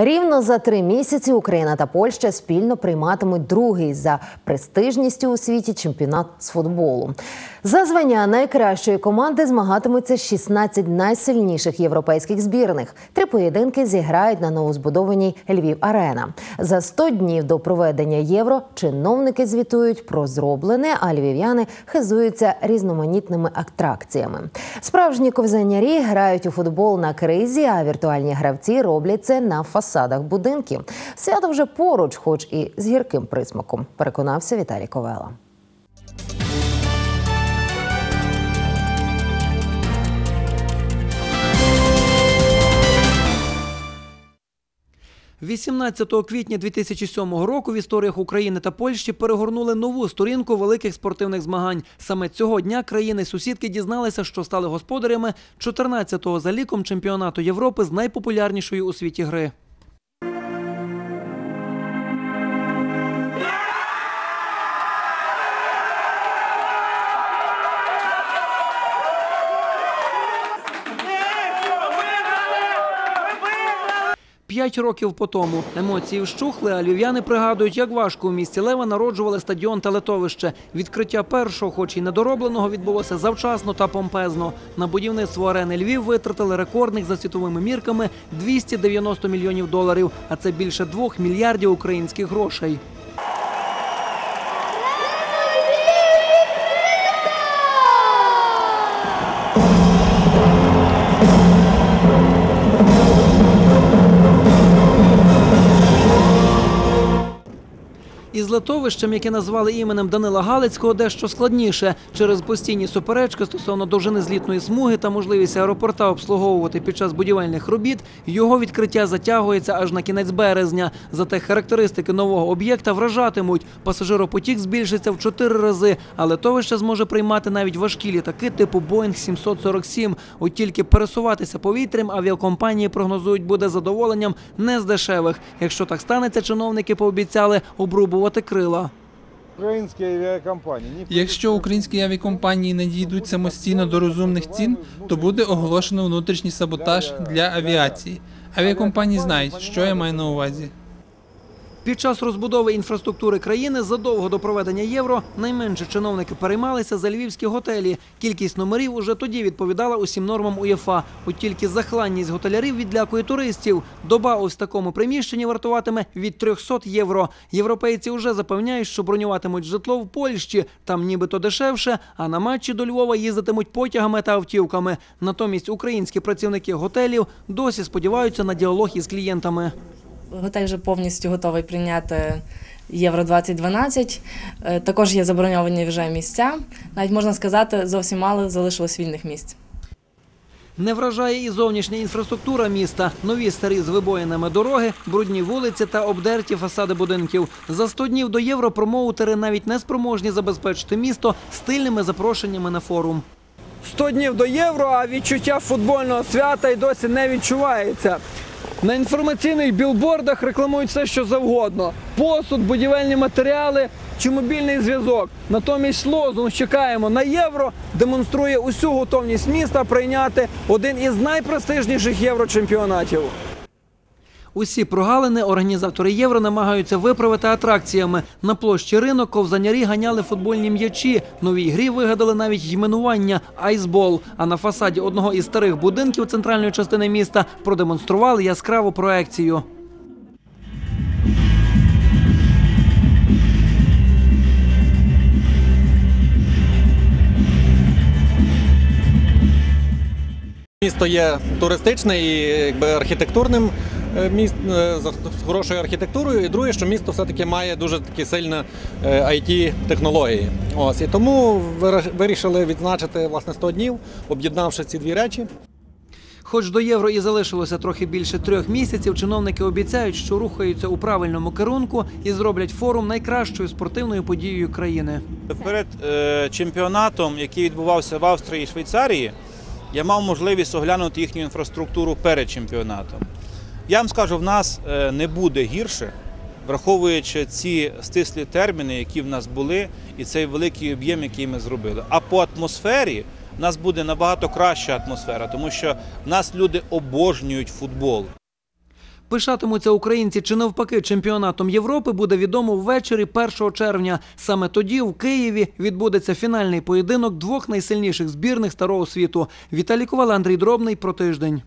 Рівно за три місяці Україна та Польща спільно прийматимуть другий за престижністю у світі чемпіонат з футболу. За звання найкращої команди змагатимуться 16 найсильніших європейських збірних. Три поєдинки зіграють на новозбудованій Львів Арена. За 100 днів до проведення євро чиновники звітують про зроблене, а львів'яни хизуються різноманітними атракціями. Справжні ковзанярі грають у футбол на кризі, а віртуальні гравці роблять це на фасадах будинків. Свято вже поруч, хоч і з гірким присмаком. Переконався Віталій Ковела. – 18 квітня 2007 року в історіях України та Польщі перегорнули нову сторінку великих спортивних змагань. Саме цього дня країни-сусідки дізналися, що стали господарями 14-го за ліком чемпіонату Європи з найпопулярнішої у світі гри. П'ять років по тому емоції вщухли, а львів'яни пригадують, як важко у місті Лева народжували стадіон та литовище. Відкриття першого, хоч і недоробленого, відбулося завчасно та помпезно. На будівництво арени Львів витратили рекордних за світовими мірками 290 мільйонів доларів, а це більше двох мільярдів українських грошей. Із литовищем, яке назвали іменем Данила Галицького, дещо складніше через постійні суперечки стосовно довжини злітної смуги та можливість аеропорта обслуговувати під час будівельних робіт. Його відкриття затягується аж на кінець березня. Зате характеристики нового об'єкта вражатимуть. Пасажиропотік збільшиться в чотири рази, а литовище зможе приймати навіть важкі літаки типу Боїнг 747. От тільки пересуватися повітрям авіакомпанії прогнозують буде задоволенням не з дешевих. Якщо так станеться, чиновники пообіцяли обрубувати крила. Українські авіакомпанії. Якщо українські авіакомпанії не дійдуть самостійно до розумних цін, то буде оголошено внутрішній саботаж для авіації. Авіакомпанії знають, що я маю на увазі. Під час розбудови інфраструктури країни задовго до проведення євро найменше чиновники переймалися за львівські готелі. Кількість номерів уже тоді відповідала усім нормам УЄФА. От тільки захланність готелярів відлякує туристів. Доба ось в такому приміщенні вартуватиме від 300 євро. Європейці вже запевняють, що бронюватимуть житло в Польщі. Там нібито дешевше, а на матчі до Львова їздитимуть потягами та автівками. Натомість українські працівники готелів досі сподіваються на діалог із клієнтами. Готель вже повністю готовий прийняти Євро 2012. Е, Також є заброньовані вже місця. Навіть можна сказати, зовсім мало залишилось вільних місць. Не вражає і зовнішня інфраструктура міста. Нові старі з вибоїнами дороги, брудні вулиці та обдерті фасади будинків. За 100 днів до євро промоутери навіть не спроможні забезпечити місто стильними запрошеннями на форум. 100 днів до євро, а відчуття футбольного свята й досі не відчувається. На інформаційних білбордах рекламують все, що завгодно: посуд, будівельні матеріали чи мобільний зв'язок. Натомість лозунг чекаємо на євро демонструє усю готовність міста прийняти один із найпрестижніших єврочемпіонатів. Усі прогалини організатори євро намагаються виправити атракціями. На площі ринок ковзанярі ганяли футбольні м'ячі. Новій грі вигадали навіть іменування айсбол. А на фасаді одного із старих будинків центральної частини міста продемонстрували яскраву проекцію. Місто є туристичне і якби архітектурним міст е, з хорошою архітектурою. І друге, що місто все-таки має дуже такі сильні it технології. Ось і тому вирішили відзначити власне 100 днів, об'єднавши ці дві речі. Хоч до євро і залишилося трохи більше трьох місяців, чиновники обіцяють, що рухаються у правильному керунку і зроблять форум найкращою спортивною подією країни. Перед е, чемпіонатом, який відбувався в Австрії і Швейцарії, я мав можливість оглянути їхню інфраструктуру перед чемпіонатом. Я вам скажу, в нас е, не буде гірше, враховуючи ці стислі терміни, які в нас були, і цей великий об'єм, який ми зробили. А по атмосфері в нас буде набагато краща атмосфера, тому що в нас люди обожнюють футбол. Пишатимуться українці чи навпаки чемпіонатом Європи буде відомо ввечері 1 червня. Саме тоді в Києві відбудеться фінальний поєдинок двох найсильніших збірних старого світу. Віталій Ковал, Андрій Дробний про тиждень.